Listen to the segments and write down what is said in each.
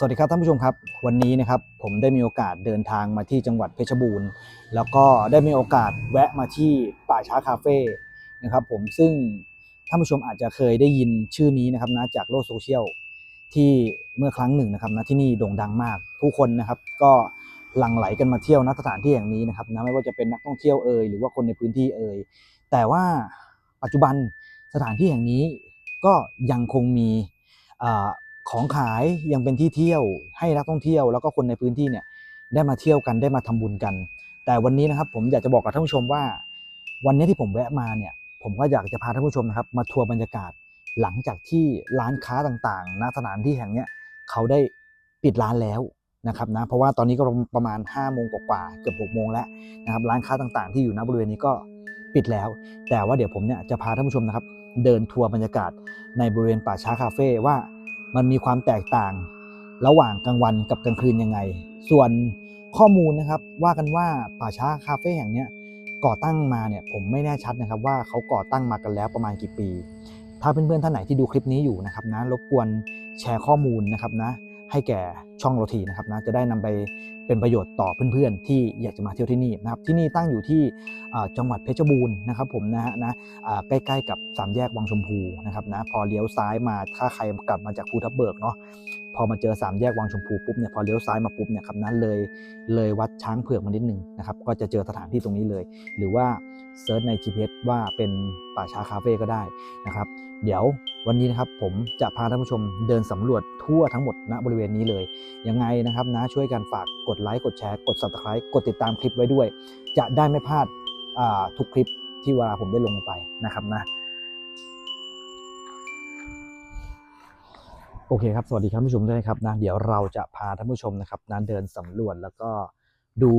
สวัสดีครับท่านผู้ชมครับ วันนี้นะครับผมได้มีโอกาสเดินทางมาที่จังหวัดเพชรบูรณ์ แล้วก็ได้มีโอกาสแวะมาที่ป่าช้าคาเฟ่นะครับผมซึ่งท่านผู้ชมอาจจะเคยได้ยินชื่อนี้นะครับนะจากโลกโซเชียลที่เมื่อครั้งหนึ่งนะครับนะที่นี่โด่งดังมาก ผู้คนนะครับก็หลั่งไหลกันมาเที่ยวณสถานที่แห่งนี้นะครับนะไม่ว่าจะเป็นนักท่องเที่ยวเอ่ยหรือว่าคนในพื้นที่เอ่ยแต่ว่าปัจจุบันสถานที่แห่งนี้ก็ยังคงมี ของขายยังเป็นที่เที่ยวให้นักท่องเที่ยว แล้วก็คนในพื้นที่เนี่ยได้มาเที่ยวกันได้มาทำบุญกัน แต่วันนี้นะครับผมอยากจะบอกกับท่านผู้ชมว่า วันนี้ที่ผมแวะมาเนี่ยผมก็อยากจะพาท่านผู้ชมนะครับมาทัวร์บรรยากาศหลังจากที่ร้านค้าต่างๆณสถานที่แห่งเนี้ยเขาได้ปิดร้านแล้วนะครับนะเพราะว่าตอนนี้ก็ประมาณ5้าโมงกว่าเกือบ6กโมงแล้วนะครับร้านค้าต่างๆ ที่อยู่ณบริเวณนี้ก็ปิดแล้ว แต่ว่าเดี๋ยวผมเนี่ยจะพาท่านผู้ชมนะครับ เดินทัวร์บรรยากาศในบริเวณป่าช้าคาเฟ่ว่า มันมีความแตกต่างระหว่างกลางวันกับกลางคืนยังไง ส่วนข้อมูลนะครับว่ากันว่าป่าช้าคาเฟ่แห่งนี้ก่อตั้งมาเนี่ยผมไม่แน่ชัดนะครับว่าเขาก่อตั้งมากันแล้วประมาณกี่ปี ถ้าเพื่อนๆท่านไหนที่ดูคลิปนี้อยู่นะครับนะรบกวนแชร์ข้อมูลนะครับนะ ให้แก่ช่องโรทีนะครับนะจะได้นำไปเป็นประโยชน์ต่อเพื่อนๆ ที่อยากจะมาเที่ยวที่นี่นะครับที่นี่ตั้งอยู่ที่จังหวัดเพชรบูรณ์นะครับผมนะฮะนะใกล้ๆกับสามแยกวังชมพูนะครับนะพอเลี้ยวซ้ายมาถ้าใครกลับมาจากภูทับเบิกเนาะ พอมาเจอสามแยกวังชมพูปุ๊บเนี่ยพอเลี้ยวซ้ายมาปุ๊บเนี่ยครับนั้นเลยเลยวัดช้างเผือกมานิดนึงนะครับก็จะเจอสถานที่ตรงนี้เลย หรือว่าเซิร์ชใน GPS ว่าเป็นป่าช้าคาเฟ่ก็ได้นะครับ เดี๋ยววันนี้นะครับผมจะพาท่านผู้ชมเดินสำรวจทั่วทั้งหมดณบริเวณนี้เลย ยังไงนะครับนะช่วยกันฝากกดไลค์กดแชร์กด subscribe กดติดตามคลิปไว้ด้วย จะได้ไม่พลาดทุกคลิปที่เวลาผมได้ลงลงไปนะครับนะ โอเคครับ สวัสดีครับผู้ชมด้วยครับนะเดี๋ยวเราจะพาท่านผู้ชมนะครับนะเดินสำรวจแล้วก็ดู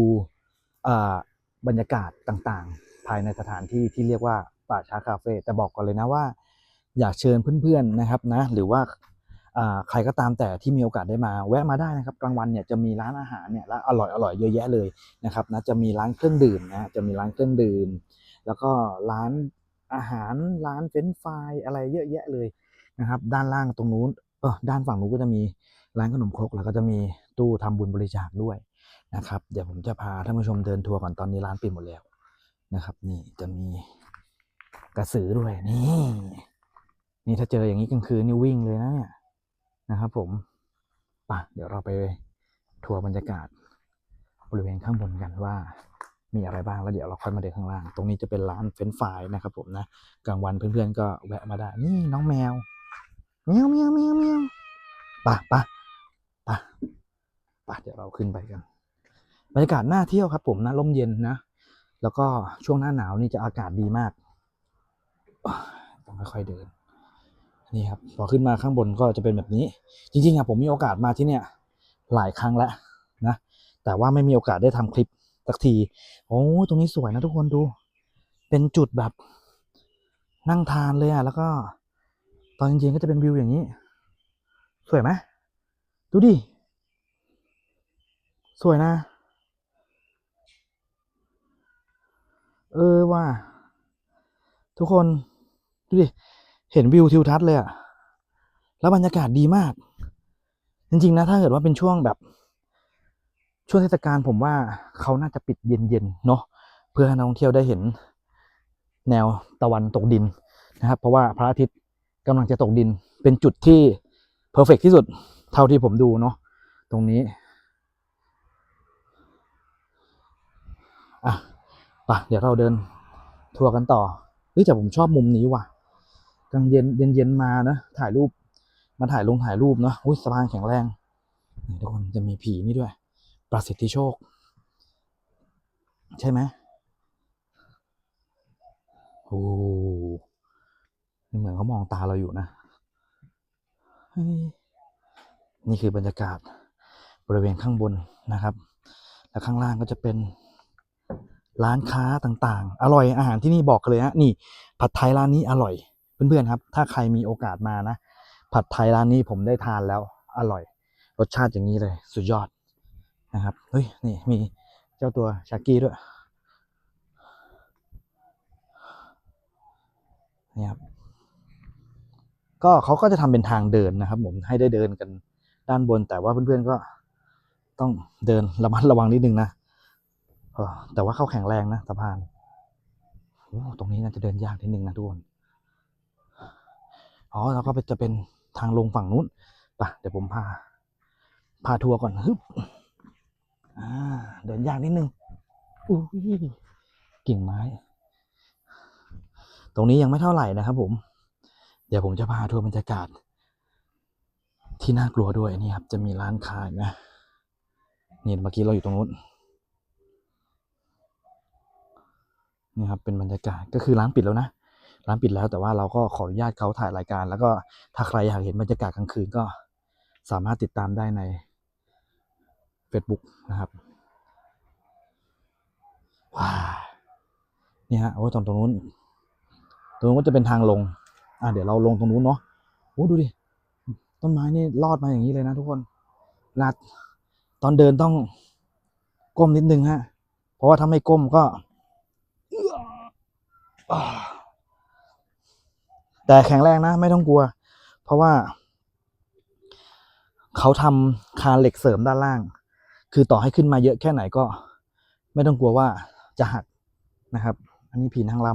บรรยากาศต่างๆ ภายในสถานที่ที่เรียกว่าป่าช้าคาเฟ่แต่บอกก่อนเลยนะว่า อยากเชิญเพื่อนๆนะครับนะหรือว่าใครก็ตามแต่ที่มีโอกาสได้มา แวะมาได้นะครับกลางวันเนี่ยจะมีร้านอาหารเนี่ยร้านอร่อยอร่อยๆเยอะแยะเลยนะครับนะจะมีร้านเครื่องดื่มนะจะมีร้านเครื่องดื่ม แล้วก็ร้านอาหารร้านเฟรนช์ฟรายอะไรเยอะแยะเลยนะครับด้านล่างตรงนู้น ออด้านฝั่งนู้นก็จะมีร้านขนมครกแล้วก็จะมีตู้ทำบุญบริจาคด้วยนะครับ เดี๋ยวผมจะพาท่านผู้ชมเดินทัวร์ก่อนตอนนี้ร้านปิดหมดแล้วนะครับ นี่จะมีกระสือด้วยนี่ นี่ถ้าเจออย่างนี้กลางคืนนี่วิ่งเลยนะเนี่ยนะครับผมป่ะเดี๋ยวเราไปทัวร์บรรยากาศบริเวณข้างบนกันว่ามีอะไรบ้างแล้วเดี๋ยวเราค่อยมาเดินข้างล่าง ตรงนี้จะเป็นร้านเฟรนช์ฟรายนะครับผมนะกลางวันเพื่อนๆก็แวะมาได้นี่น้องแมว แมวแมวแมวแมวป่ะป่ะป่ะป่ะเดี๋ยวเราขึ้นไปกันบรรยากาศน่าเที่ยวครับ ผมนะร่มเย็นนะ แล้วก็ช่วงหน้าหนาวนี่จะอากาศดีมากต้องค่อยๆเดินนี่ครับพอขึ้นมาข้างบนก็จะเป็นแบบนี้ จริงๆอะผมมีโอกาสมาที่เนี่ยหลายครั้งแล้วนะ แต่ว่าไม่มีโอกาสได้ทำคลิปสักที โอ้ตรงนี้สวยนะทุกคนดู เป็นจุดแบบนั่งทานเลยอะแล้วก็ ตอนเย็นๆก็จะเป็นวิวอย่างนี้ สวยไหมดูดิ สวยนะ เออว่า ทุกคน ดูดิ เห็นวิวทิวทัศน์เลยอะแล้วบรรยากาศดีมาก จริง ๆ นะ ถ้าเกิดว่าเป็นช่วงแบบ ช่วงเทศกาลผมว่าเขาน่าจะปิดเย็นๆเนาะเพื่อให้นักท่องเที่ยวได้เห็นแนวตะวันตกดินนะครับ เพราะว่าพระอาทิตย์ กำลังจะตกดิน เป็นจุดที่เพอร์เฟกที่สุดเท่าที่ผมดูเนาะตรงนี้อะไปเดี๋ยวเราเดินทัวร์กันต่อเฮ้ยแต่ผมชอบมุมนี้ว่ะกลางเย็นเย็นเย็นๆมานะถ่ายรูปมาถ่ายลงถ่ายรูปเนาะอุ้ยสะพานแข็งแรงทุกคนจะมีผีนี่ด้วย ประสิทธิโชค ใช่ไหมโอ้ เหมือนเขามองตาเราอยู่นะ นี่คือบรรยากาศบริเวณข้างบนนะครับ แล้วข้างล่างก็จะเป็นร้านค้าต่างๆ อร่อยอาหารที่นี่บอกเลยฮะนี่ ผัดไทยร้านนี้อร่อย เพื่อนๆครับ ถ้าใครมีโอกาสมานะ ผัดไทยร้านนี้ผมได้ทานแล้วอร่อย รสชาติอย่างนี้เลยสุดยอดนะครับเฮ้ยนี่มีเจ้าตัวชากี้ด้วยนี่ครับ ก็เขาก็จะทำเป็นทางเดินนะครับผมให้ได้เดินกันด้านบน แต่ว่าเพื่อนๆก็ต้องเดินระมัดระวังนิดนึงนะแต่ว่าเขาแข็งแรงนะสะพานตรงนี้น่าจะเดินยากนิดนึงนะทุกคนอ๋อแล้วก็จะเป็นทางลงฝั่งนู้นไปะเดี๋ยวผมพา พาทัวร์ก่อนฮึบเดินยากนิดนึงอุ้ยกิ่งไม้ ตรงนี้ยังไม่เท่าไหร่นะครับผม เดี๋ยวผมจะพาทัวร์บรรยากาศ ที่น่ากลัวด้วยนี่ครับ จะมีร้านค้านะนี่เมื่อกี้เราอยู่ตรงนู้นนี่ครับเป็นบรรยากาศก็คือร้านปิดแล้วนะร้านปิดแล้วแต่ว่าเราก็ขออนุญาตเขาถ่ายรายการ แล้วก็ถ้าใครอยากเห็นบรรยากาศกลางคืนก็สามารถติดตามได้ใน Facebook นะครับว้านี่ฮะโอ้ตรงตรงนู้นตรงนู้นก็จะเป็นทางลง อะเดี๋ยวเราลงตรงนู้นเนาะโอ้ดูดิ ต้นไม้นี่รอดมาอย่างนี้เลยนะทุกคนลาตอนเดินต้องก้มนิดนึงฮะ เพราะว่าถ้าไม่ก้มก็ แต่แข็งแรงนะ ไม่ต้องกลัว เพราะว่า เขาทำคานเหล็กเสริมด้านล่าง คือต่อให้ขึ้นมาเยอะแค่ไหนก็ ไม่ต้องกลัวว่าจะหักนะครับ อันนี้ผีนางล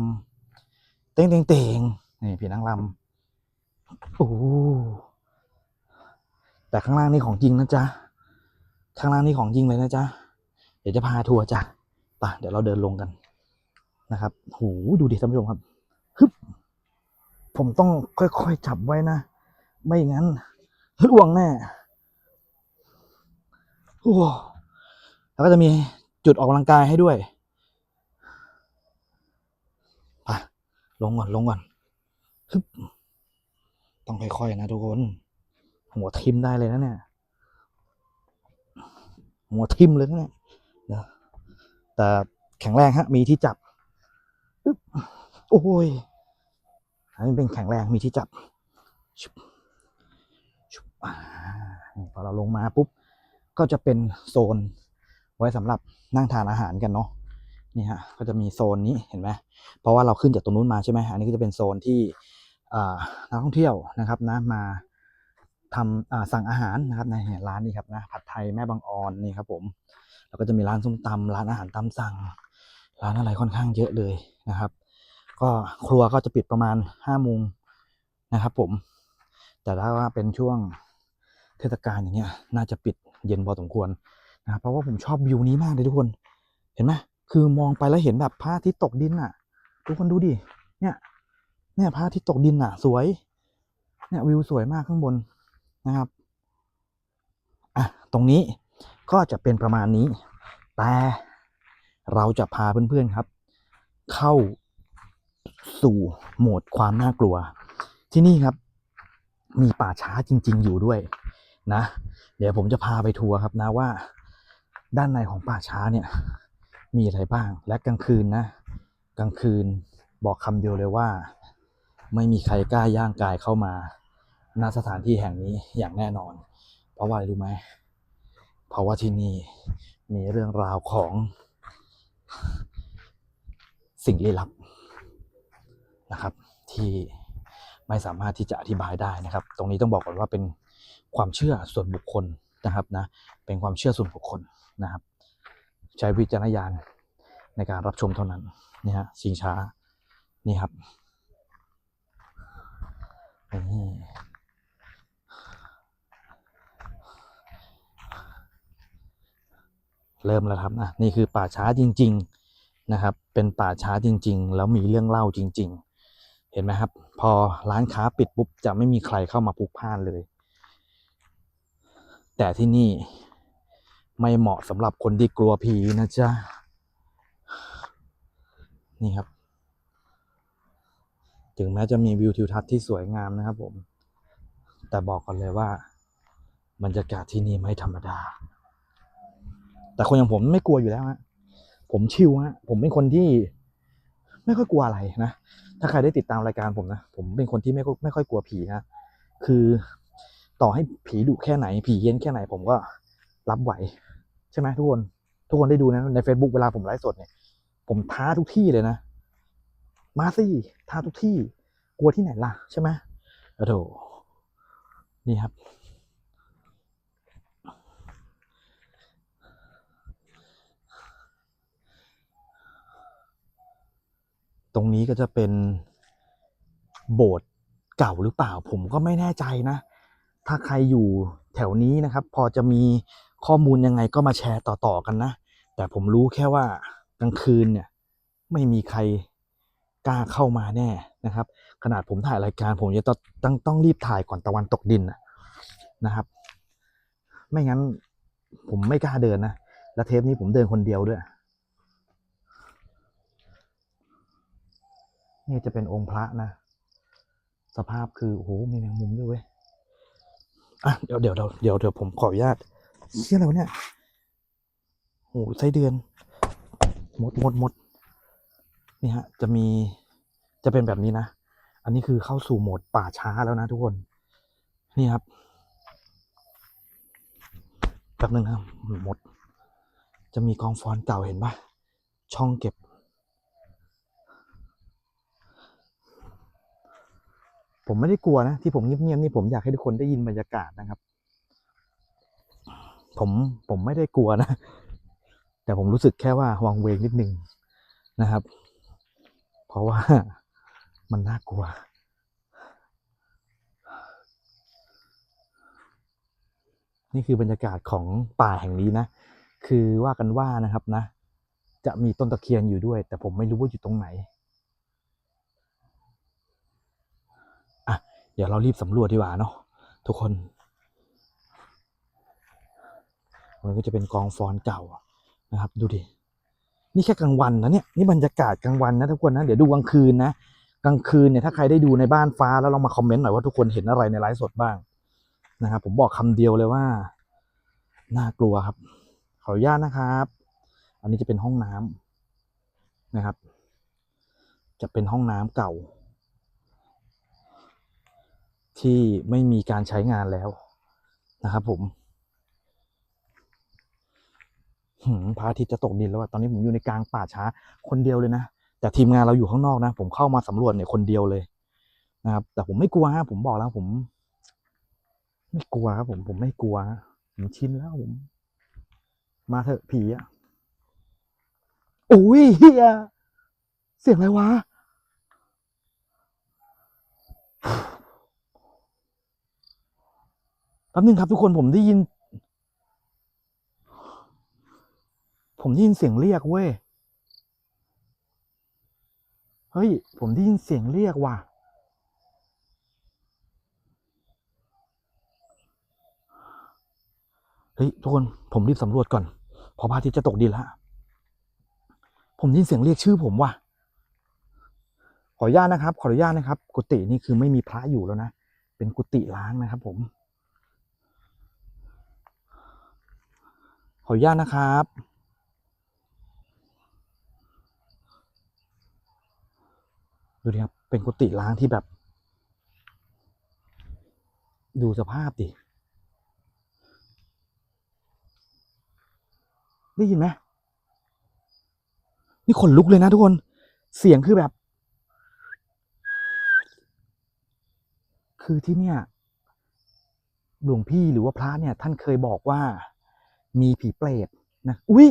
ำเต้งเต้งเต้ง นี่ผีนางลำโอ้แต่ข้างล่างนี่ของจริงนะจ๊ะ ข้างล่างนี่ของจริงเลยนะจ๊ะ เดี๋ยวจะพาทัวร์จ้ะไปเดี๋ยวเราเดินลงกันนะครับหูดูดิท่านผู้ชมครับฮึบผมต้องค่อยๆจับไว้นะ ไม่งั้นล่วงแน่โอ้แล้วก็จะมีจุดออกกำลังกายให้ด้วย ไป ลงก่อน ลงก่อน ต้องค่อยๆนะทุกคน หัวทิมได้เลยนะเนี่ยหัวทิมเลยนะเนี่ยเดี๋ยวแต่แข็งแรงฮะ มีที่จับอึ๊บโอ้ยอันนี้เป็นแข็งแรงมีที่จับชุบชุบพอเราลงมาปุ๊บ ก็จะเป็นโซนไว้สำหรับนั่งทานอาหารกันเนาะนี่ฮะก็จะมีโซนนี้เห็นไหมเพราะว่าเราขึ้นจากตรงนู้นมาใช่ไหมอันนี้ก็จะเป็นโซนที่ นักท่องเที่ยวนะครับนะมาทำสั่งอาหารนะครับในร้านนี้ครับนะผัดไทยแม่บางออนนี่ครับผมแล้วก็จะมีร้านส้มตำร้านอาหารตามสั่ง ร้านอะไรค่อนข้างเยอะเลยนะครับ ก็ครัวก็จะปิดประมาณห้าโมงนะครับ ผม แต่ถ้าว่าเป็นช่วงเทศกาลอย่างเงี้ย น่าจะปิดเย็นพอสมควรนะครับเพราะว่าผมชอบวิวนี้มากเลยทุกคน เห็นไหมคือมองไปแล้วเห็นแบบพระอาทิตย์ตกดินอะ ทุกคนดูดิเนี่ย เนี่ยพระอาทิตย์ตกดินอะ สวย เนี่ยวิวสวยมากข้างบนนะครับอะตรงนี้ก็จะเป็นประมาณนี้ แต่เราจะพาเพื่อนๆครับ เข้าสู่โหมดความน่ากลัว ที่นี่ครับ มีป่าช้าจริง ๆ อยู่ด้วยนะ เดี๋ยวผมจะพาไปทัวร์ครับนะว่า ด้านในของป่าช้าเนี่ย มีอะไรบ้าง และกลางคืนนะ กลางคืนบอกคำเดียวเลยว่า ไม่มีใครกล้าย่างกายเข้ามาณสถานที่แห่งนี้อย่างแน่นอน เพราะว่าอะไรรู้ไหมเพราะว่าที่นี่มีเรื่องราวของสิ่งลี้ลับนะครับ ที่ไม่สามารถที่จะอธิบายได้นะครับ ตรงนี้ต้องบอกก่อนว่าเป็นความเชื่อส่วนบุคคลนะครับนะเป็นความเชื่อส่วนบุคคลนะครับ ใช้วิจารณญาณในการรับชมเท่านั้นนี่ฮะชิงช้านี่ครับ เริ่มแล้วครับนะนี่คือป่าช้าจริง ๆนะครับ เป็นป่าช้าจริง ๆ แล้วมีเรื่องเล่าจริง ๆ เห็นไหมครับ พอร้านค้าปิดปุ๊บจะไม่มีใครเข้ามาพลุกพ่านเลย แต่ที่นี่ไม่เหมาะสำหรับคนที่กลัวผีนะจ๊ะนี่ครับ ถึงแม้จะมีวิวทิวทัศน์ที่สวยงามนะครับผม แต่บอกก่อนเลยว่าบรรยากาศที่นี่ไม่ธรรมดา แต่คนอย่างผมไม่กลัวอยู่แล้วฮะ ผมชิลฮะ ผมเป็นคนที่ไม่ค่อยกลัวอะไรนะ ถ้าใครได้ติดตามรายการผมนะ ผมเป็นคนที่ไม่ค่อยไม่ค่อยกลัวผีนะ คือต่อให้ผีดุแค่ไหน ผีเย็นแค่ไหน ผมก็รับไหว ใช่ไหมทุกคน ทุกคนได้ดูนะใน Facebook เวลาผมไลฟ์สดเนี่ย ผมท้าทุกที่เลยนะ มาสิทาทุกที่กลัวที่ไหนล่ะ ใช่ไหมโอ้โหนี่ครับ ตรงนี้ก็จะเป็นโบสถ์เก่าหรือเปล่า ผมก็ไม่แน่ใจนะ ถ้าใครอยู่แถวนี้นะครับ พอจะมีข้อมูลยังไงก็มาแชร์ต่อ ๆ กันนะ แต่ผมรู้แค่ว่ากลางคืนเนี่ย ไม่มีใคร กล้าเข้ามาแน่นะครับ ขนาดผมถ่ายรายการผมจะต้องต้องรีบถ่ายก่อนตะวันตกดินนะครับ ไม่งั้นผมไม่กล้าเดินนะ และเทปนี้ผมเดินคนเดียวด้วย นี่จะเป็นองค์พระนะ สภาพคือ โอ้โห มีแมงมุมด้วยเว้ย อะ เดี๋ยวเดี๋ยวเดี๋ยวเดี๋ยวผมขออนุญาตเชี่ยอะไรวะเนี่ยโอ้โหไส้เดือน มดมดมด นี่ฮะจะมีจะเป็นแบบนี้นะ อันนี้คือเข้าสู่โหมดป่าช้าแล้วนะทุกคน นี่ครับแป๊บนึงครับหมด จะมีกองฟอนเก่าเห็นปะช่องเก็บ ผมไม่ได้กลัวนะ ที่ผมเงียบๆนี่ผมอยากให้ทุกคนได้ยินบรรยากาศนะครับ ผมผมไม่ได้กลัวนะ แต่ผมรู้สึกแค่ว่าวังเวงนิดนึงนะครับ ราะว่ามันน่ากลัว นี่คือบรรยากาศของป่าแห่งนี้นะ คือว่ากันว่านะครับนะ จะมีต้นตะเคียนอยู่ด้วย แต่ผมไม่รู้ว่าอยู่ตรงไหนอะเดี๋ยวเรารีบสำรวจดีกว่าเนาะทุกคนมันก็จะเป็นกองฟอนเก่านะครับ ดูดิ นี่แค่กลางวันนะเนี่ยนี่บรรยากาศกลางวันนะทุกคนนะเดี๋ยวดูกลางคืนนะกลางคืนเนี่ยถ้าใครได้ดูในบ้านฟ้าแล้วลองมาคอมเมนต์หน่อยว่าทุกคนเห็นอะไรในไลฟ์สดบ้างนะครับผมบอกคำเดียวเลยว่าน่ากลัวครับ ขออนุญาตนะครับ อันนี้จะเป็นห้องน้ำนะครับ จะเป็นห้องน้ำเก่า ที่ไม่มีการใช้งานแล้วนะครับผมหืม พระอาทิตย์จะตกดินแล้วอะตอนนี้ผมอยู่ในกลางป่าช้าคนเดียวเลยนะ แต่ทีมงานเราอยู่ข้างนอกนะ ผมเข้ามาสำรวจเนี่ยคนเดียวเลยนะครับ แต่ผมไม่กลัวฮะผมบอกแล้วผม ไม่กลัวครับผมผมไม่กลัวผมชินแล้วผม มาเถอะผีอะโอ้ยเฮียเสียงอะไรวะแป๊บนึงครับทุกคนผมได้ยิน ผมได้ยินเสียงเรียกเว้ย เฮ้ย ผมได้ยินเสียงเรียกว่ะ เฮ้ยทุกคน ผมรีบสำรวจก่อนพอพระอาทิตย์จะตกดินแล้วผมได้ยินเสียงเรียกชื่อผมว่ะ ขออนุญาตนะครับ ขออนุญาตนะครับ กุฏินี่คือไม่มีพระอยู่แล้วนะ เป็นกุฏิล้างนะครับ ผม ขออนุญาตนะครับ ดูดิครับ เป็นกุฏิล้างที่แบบ ดูสภาพดิ ได้ยินไหมนี่ขนลุกเลยนะทุกคน เสียงคือแบบ คือที่เนี่ย หลวงพี่หรือว่าพระเนี่ย ท่านเคยบอกว่ามีผีเปรตนะ อุ้ย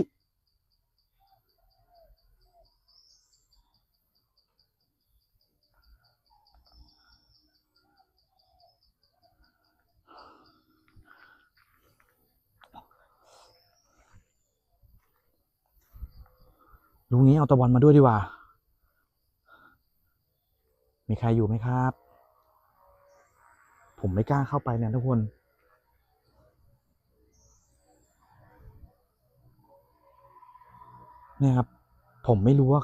ลุงนี้เอาตะวันมาด้วยดีกว่า มีใครอยู่ไหมครับ ผมไม่กล้าเข้าไปเนี่ยทุกคนเนี่ยครับ ผมไม่รู้ว่า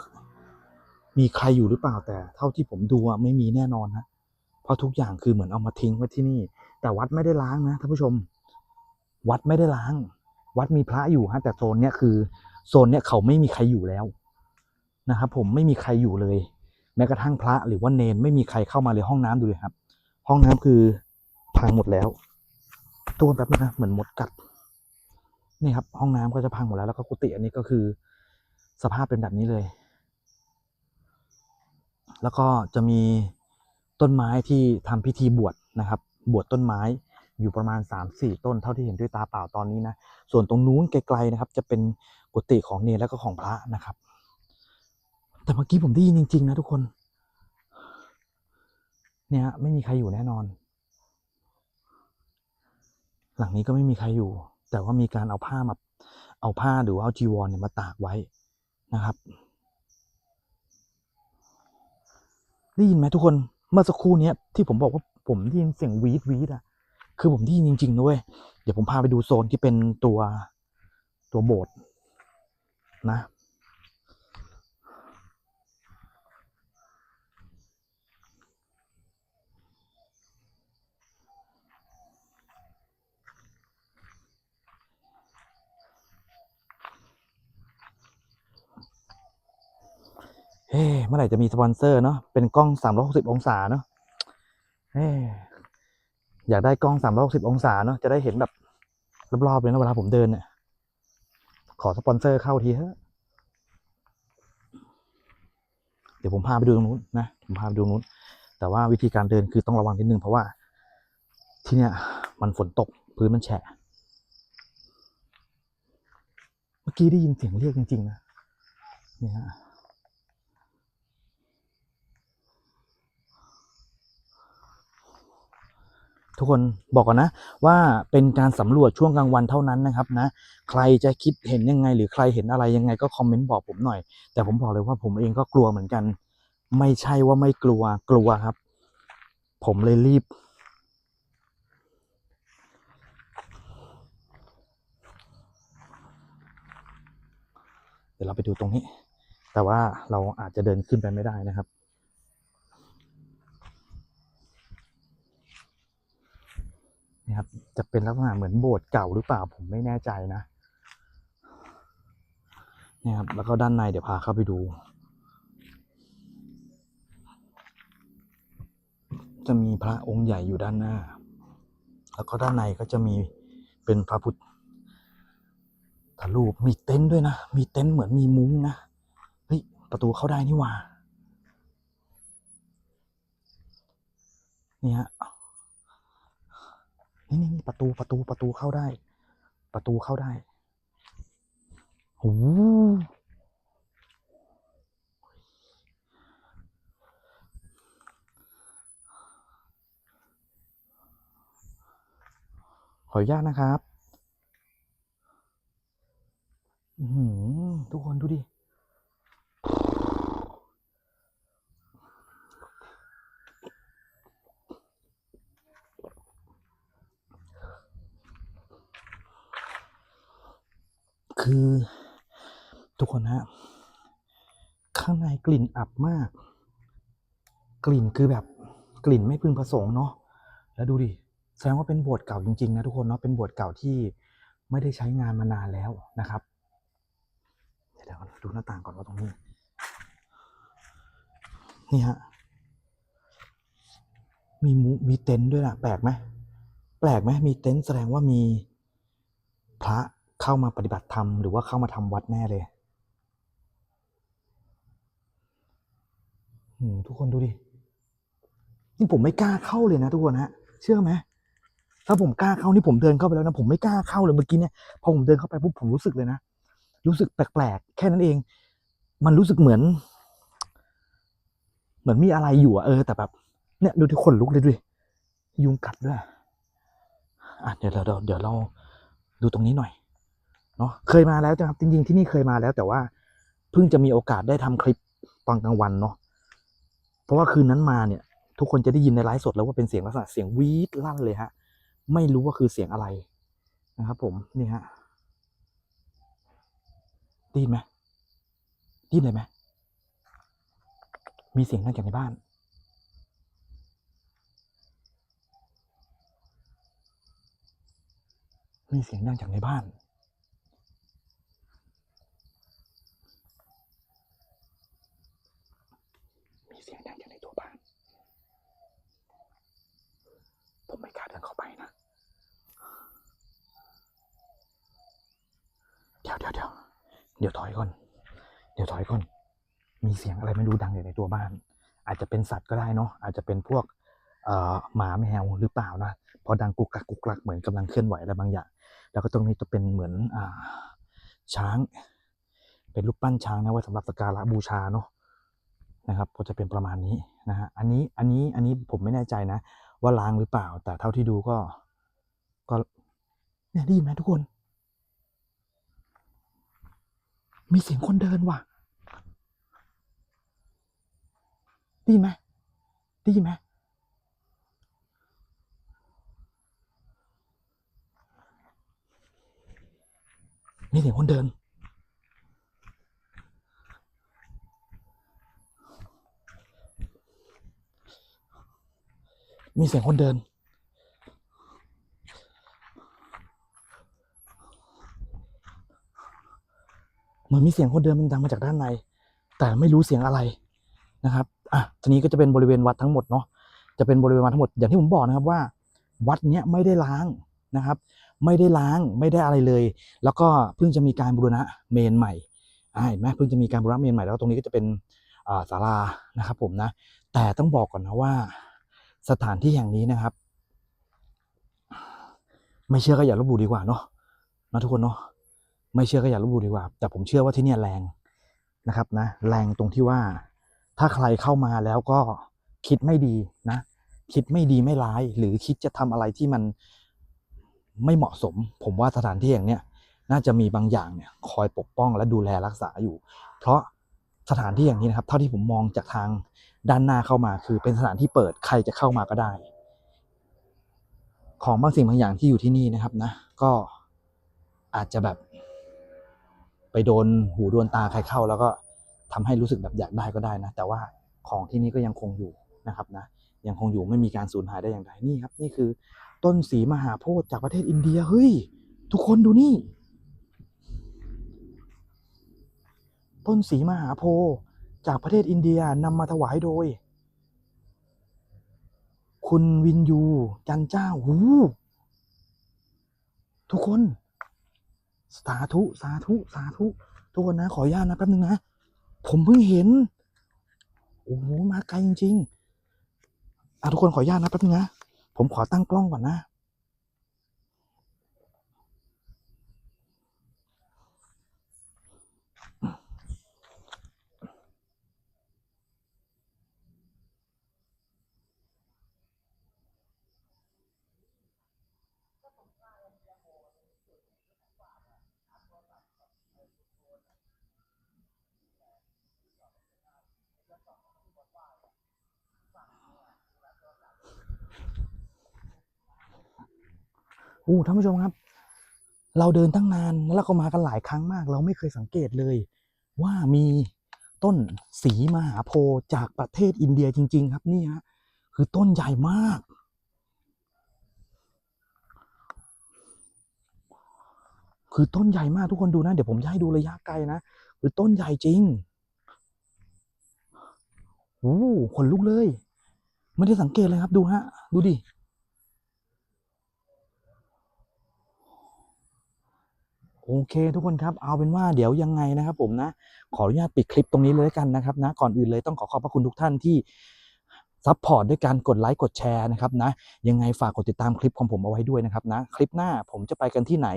มีใครอยู่หรือเปล่าแต่ เท่าที่ผมดูอะไม่มีแน่นอนนะเพราะทุกอย่างคือเหมือนเอามาทิ้งไว้ที่นี่ แต่วัดไม่ได้ล้างนะท่านผู้ชม วัดไม่ได้ล้าง วัดมีพระอยู่ฮะแต่โซนเนี้ยคือโซนเนี้ยเขาไม่มีใครอยู่แล้ว นะครับผมไม่มีใครอยู่เลย แม้กระทั่งพระหรือว่าเนนไม่มีใครเข้ามาเลยห้องน้ำดูเลยครับ ห้องน้ำคือพังหมดแล้วตัวแบบนี้นะเหมือนหมดกัดนี่ครับ ห้องน้ำก็จะพังหมดแล้วแล้วก็กุฏิอันนี้ก็คือสภาพเป็นแบบนี้เลย แล้วก็จะมีต้นไม้ที่ทำพิธีบวชนะครับ บวชต้นไม้อยู่ประมาณ 3-4 ต้นเท่าที่เห็นด้วยตาเปล่าตอนนี้นะ ส่วนตรงนู้นไกลๆนะครับ จะเป็นกุฏิของเนรแล้วก็ของพระนะครับ แต่เมื่อกี้ผมได้ยินจริง ๆ นะทุกคน เนี่ยไม่มีใครอยู่แน่นอน หลังนี้ก็ไม่มีใครอยู่ แต่ว่ามีการเอาผ้ามา เอาผ้าหรือว่าเอาจีวรเนี่ยมาตากไว้นะครับ ได้ยินไหมทุกคน เมื่อสักครู่เนี้ยที่ผมบอกว่าผมได้ยินเสียงวีดวีดอะคือผมได้ยินจริงๆนะเว้ยเดี๋ยวผมพาไปดูโซนที่เป็นตัวตัวโบสถ์นะ เฮ้เมื่อไหร่จะมีสปอนเซอร์เนาะเป็นกล้อง360องศาเนาะเฮ้อยากได้กล้อง360องศาเนาะจะได้เห็นแบบรอบๆเลยนะเวลาผมเดินเนี่ยขอสปอนเซอร์เข้าทีเถอะเดี๋ยวผมพาไปดูตรงนู้นนะผมพาไปดูตรงนู้น แต่ว่าวิธีการเดินคือต้องระวังนิดนึงเพราะว่า ที่เนี่ยมันฝนตกพื้นมันแฉะ เมื่อกี้ได้ยินเสียงเรียกจริงๆนะเนี่ยฮะ ทุกคนบอกก่อนนะว่าเป็นการสำรวจช่วงกลางวันเท่านั้นนะครับนะใครจะคิดเห็นยังไง หรือใครเห็นอะไรยังไงก็คอมเมนต์บอกผมหน่อย แต่ผมบอกเลยว่าผมเองก็กลัวเหมือนกัน ไม่ใช่ว่าไม่กลัวกลัวครับ ผมเลยรีบ เดี๋ยวเราไปดูตรงนี้ แต่ว่าเราอาจจะเดินขึ้นไปไม่ได้นะครับ นี่ครับ จะเป็นลักษณะเหมือนโบสถ์เก่าหรือเปล่าผมไม่แน่ใจนะนี่ครับแล้วก็ด้านในเดี๋ยวพาเข้าไปดู จะมีพระองค์ใหญ่อยู่ด้านหน้า แล้วก็ด้านในก็จะมีเป็นพระพุทธรูปมีเต็นท์ด้วยนะ มีเต็นท์เหมือนมีมุ้งนะเฮ้ยประตูเข้าได้นี่ว่านี่ฮะ นี่นี่นี่ประตูประตูประตูเข้าได้ ประตูเข้าได้โอ้โหขออนุญาตนะครับ อืทุกคนดูดิ คือทุกคนฮะข้างในกลิ่นอับมาก กลิ่นคือแบบกลิ่นไม่พึงประสงค์เนาะแล้วดูดิแสดงว่าเป็นโบสถ์เก่าจริงๆนะทุกคนเนาะเป็นโบสถ์เก่าที่ไม่ได้ใช้งานมานานแล้วนะครับเดี๋ยวดูหน้าต่างก่อนว่าตรงนี้นี่ฮะมีมุมีเต็นท์ด้วยนะแปลกไหมแปลกไหมมีเต็นท์แสดงว่ามีพระ เข้ามาปฏิบัติธรรมหรือว่าเข้ามาทำวัดแน่เลยทุกคนดูดิ นี่ผมไม่กล้าเข้าเลยนะทุกคนฮะ เชื่อไหมถ้าผมกล้าเข้านี่ผมเดินเข้าไปแล้วนะผมไม่กล้าเข้าเลยเมื่อกี้เนี่ย พอผมเดินเข้าไปปุ๊บผมรู้สึกเลยนะ รู้สึกแปลกๆ แค่นั้นเอง มันรู้สึกเหมือน เหมือนมีอะไรอยู่อะเออ แต่แบบ เนี่ยดูที่ขนลุกเลยด้วยยุงกัดด้วย อะเดี๋ยวเราเดี๋ยวเราดูตรงนี้หน่อย เนาะเคยมาแล้วนะครับจริงๆที่นี่เคยมาแล้วแต่ว่าเพิ่งจะมีโอกาสได้ทำคลิปตอนกลางวันเนาะเพราะว่าคืนนั้นมาเนี่ย ทุกคนจะได้ยินในไลฟ์สดแล้วว่าเป็นเสียงลักษณะเสียงวีดลั่นเลยฮะ ไม่รู้ว่าคือเสียงอะไรนะครับ ผมนี่ฮะได้ยินไหมได้ยินเลยไหมมีเสียงนั่งจากในบ้านมีเสียงดังจากในบ้าน มีเสียงดังจากในตัวบ้าน ผมไม่กล้าเดินเข้าไปนะ เดี๋ยวเดี๋ยวเดี๋ยวเดี๋ยวถอยก่อน เดี๋ยวถอยก่อน มีเสียงอะไรไม่รู้ดังอยู่ในตัวบ้าน อาจจะเป็นสัตว์ก็ได้เนาะ อาจจะเป็นพวกเอ่อหมาแมวหรือเปล่านะพอดังกุกกักกุกกักเหมือนกำลังเคลื่อนไหวอะไรบางอย่าง แล้วก็ตรงนี้จะเป็นเหมือนอ่าช้าง เป็นรูปปั้นช้างนะไว้สำหรับสักการะบูชาเนาะนะครับ ก็จะเป็นประมาณนี้นะฮะ อันนี้ อันนี้ อันนี้ผมไม่แน่ใจนะ ว่าล้างหรือเปล่า แต่เท่าที่ดูก็ ก็เนี่ยได้ยินไหมทุกคน มีเสียงคนเดินว่ะได้ยินไหมได้ยินไหมมีเสียงคนเดิน มีเสียงคนเดิน เหมือนมีเสียงคนเดินมันดังมาจากด้านใน แต่ไม่รู้เสียงอะไรนะครับอะทีนี้ก็จะเป็นบริเวณวัดทั้งหมดเนาะจะเป็นบริเวณวัดทั้งหมดอย่างที่ผมบอกนะครับว่า วัดเนี้ยไม่ได้ล้างนะครับ ไม่ได้ล้างไม่ได้อะไรเลย แล้วก็เพิ่งจะมีการบูรณะเมนใหม่อ่าเห็นไหมเพิ่งจะมีการบูรณะเมนใหม่แล้วก็ตรงนี้ก็จะเป็นอ่าศาลานะครับ ผมนะ แต่ต้องบอกก่อนนะว่า สถานที่แห่งนี้นะครับ ไม่เชื่อก็อย่าลบหลู่ดีกว่าเนาะนะทุกคนเนาะ ไม่เชื่อก็อย่าลบหลู่ดีกว่า แต่ผมเชื่อว่าที่นี่แรงนะครับนะ แรงตรงที่ว่า ถ้าใครเข้ามาแล้วก็คิดไม่ดีนะ คิดไม่ดีไม่ร้าย หรือคิดจะทำอะไรที่มันไม่เหมาะสม ผมว่าสถานที่อย่างเนี้ยน่าจะมีบางอย่างเนี่ยคอยปกป้องและดูแลรักษาอยู่ เพราะสถานที่อย่างนี้นะครับ เท่าที่ผมมองจากทางด้านหน้าเข้ามา คือเป็นสถานที่เปิดใครจะเข้ามาก็ได้ ของบางสิ่งบางอย่างที่อยู่ที่นี่นะครับนะ ก็อาจจะแบบ ไปโดนหูโดนตาใครเข้า แล้วก็ทำให้รู้สึกแบบอยากได้ก็ได้นะ แต่ว่าของที่นี่ก็ยังคงอยู่นะครับนะยังคงอยู่ไม่มีการสูญหายได้อย่างไรนี่ครับ นี่คือ ต้นสีมหาโพธิ์จากประเทศอินเดียเฮ้ย ทุกคนดูนี่ ต้นสีมหาโพธิ์จากประเทศอินเดียนำมาถวายโดย คุณวินยูจันเจ้าหูทุกคน สาธุ สาธุ สาธุ ทุกคนนะ ขออนุญาตนะแป๊บนึงนะ ผมเพิ่งเห็น โอ้โห มาไกลจริงๆอะทุกคนขออนุญาตนะแป๊บนึงนะ ผมขอตั้งกล้องก่อนนะ โอู้ท่านผู้ชมครับ เราเดินตั้งนานแล้วก็มากันหลายครั้งมาก เราไม่เคยสังเกตเลย ว่ามีต้นสีมหาโพธิ์จากประเทศอินเดียจริง ๆ ครับนี่ฮะคือต้นใหญ่มาก คือต้นใหญ่มากทุกคนดูนะ เดี๋ยวผมจะให้ดูระยะไกลนะคือต้นใหญ่จริงโอ้ขนลุกเลย ไม่ได้สังเกตเลยครับดูฮะ ดูดิ โอเค ทุกคนครับเอาเป็นว่าเดี๋ยวยังไงนะครับ ผมนะ ขออนุญาตปิดคลิปตรงนี้เลยแล้วกันนะครับนะก่อนอื่นเลยต้องขอขอบพระคุณทุกท่านที่ซัพพอร์ตด้วยการกดไลค์กดแชร์นะครับนะยังไงฝากกดติดตามคลิปของผมเอาไว้ด้วยนะครับนะคลิปหน้าผมจะไปกันที่ไหน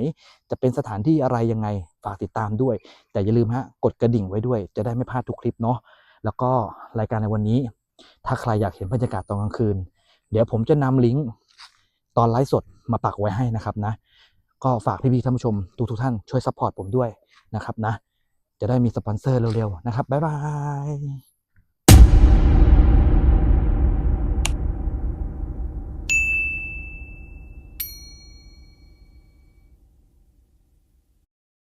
จะเป็นสถานที่อะไรยังไงฝากติดตามด้วย แต่อย่าลืมฮะกดกระดิ่งไว้ด้วย จะได้ไม่พลาดทุกคลิปเนาะแล้วก็รายการในวันนี้ ถ้าใครอยากเห็นบรรยากาศตอนกลางคืน เดี๋ยวผมจะนำลิงก์ตอนไลฟ์สดมาปักไว้ให้นะครับนะ ก็ฝากพี่ๆท่านผู้ชมทุกทุกท่านช่วยซัพพอร์ตผมด้วยนะครับนะ จะได้มีสปอนเซอร์เร็วๆนะครับ บ๊ายบาย